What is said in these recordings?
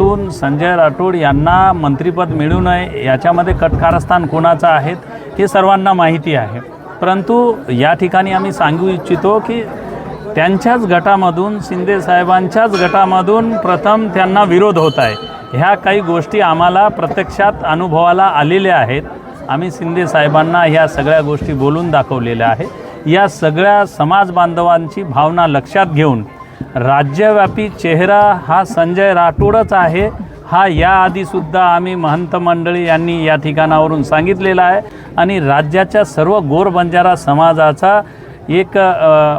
माध्यमातून संजय राठोड यांना मंत्रिपद मिळू नये याच्यामध्ये कटकारस्थान कोणाचं आहेत हे सर्वांना माहिती आहे. परंतु या ठिकाणी आम्ही सांगू इच्छितो की त्यांच्याच गटामधून शिंदे साहेबांच्याच गटामधून प्रथम त्यांना विरोध होत आहे. ह्या काही गोष्टी आम्हाला प्रत्यक्षात अनुभवाला आलेल्या आहेत. आम्ही शिंदे साहेबांना ह्या सगळ्या गोष्टी बोलून दाखवलेल्या आहेत. या सगळ्या समाज बांधवांची भावना लक्षात घेऊन राज्यव्यापी चेहरा हा संजय राठोडच आहे. हा याआधीसुद्धा आम्ही महंत मंडळी यांनी या ठिकाणावरून सांगितलेला आहे. आणि राज्याच्या सर्व गोर बंजारा समाजाचा एक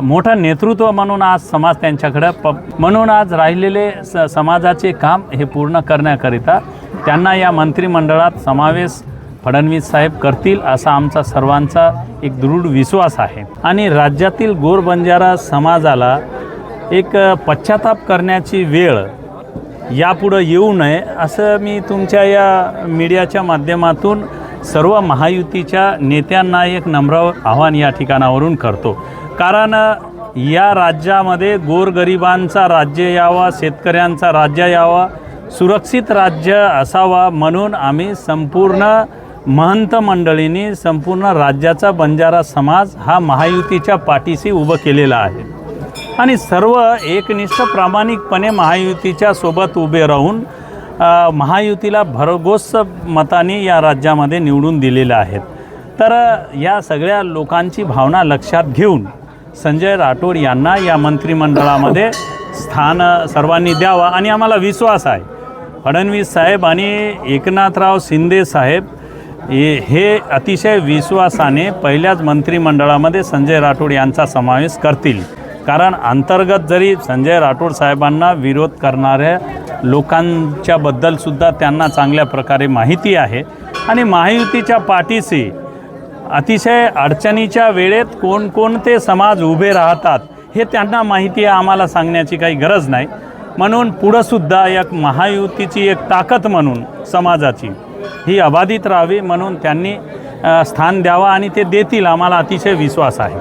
मोठं नेतृत्व म्हणून आज समाज त्यांच्याकडं प म्हणून आज राहिलेले स समाजाचे काम हे पूर्ण करण्याकरिता त्यांना या मंत्रिमंडळात समावेश फडणवीस साहेब करतील असा आमचा सर्वांचा एक दृढ विश्वास आहे. आणि राज्यातील गोर बंजारा समाजाला एक पश्चाताप करण्याची वेळ यापुढं येऊ नये असं मी तुमच्या या मीडियाच्या माध्यमातून सर्व महायुतीच्या नेत्यांना एक नम्र आव्हान या ठिकाणावरून करतो. कारण या राज्यामध्ये गोरगरिबांचा राज्य यावा शेतकऱ्यांचा राज्य यावा सुरक्षित राज्य असावा म्हणून आम्ही संपूर्ण महंत मंडळींनी संपूर्ण राज्याचा बंजारा समाज हा महायुतीच्या पाठीशी उभं केलेला आहे. आणि सर्व एकनिष्ठ प्रामाणिकपणे महायुतीच्या सोबत उभे राहून महायुतीला भरघोस मताने या राज्यामध्ये निवडून दिलेल्या आहेत. तर या सगळ्या लोकांची भावना लक्षात घेऊन संजय राठोड यांना या मंत्रिमंडळामध्ये स्थान सर्वांनी द्यावा आणि आम्हाला विश्वास आहे. फडणवीस साहेब आणि एकनाथराव शिंदे साहेब हे अतिशय विश्वासाने पहिल्याच मंत्रिमंडळामध्ये संजय राठोड यांचा समावेश करतील. कारण अंतर्गत जरी संजय राठोड साहेबांना विरोध करणाऱ्या लोकांच्याबद्दलसुद्धा त्यांना चांगल्या प्रकारे माहिती आहे. आणि महायुतीच्या पाठीशी अतिशय अडचणीच्या वेळेत कोणकोणते समाज उभे राहतात हे त्यांना माहिती आहे आम्हाला सांगण्याची काही गरज नाही. म्हणून पुढंसुद्धा एक महायुतीची एक ताकद म्हणून समाजाची ही अबाधित राहावी म्हणून त्यांनी स्थान द्यावा आणि ते देतील आम्हाला अतिशय विश्वास आहे.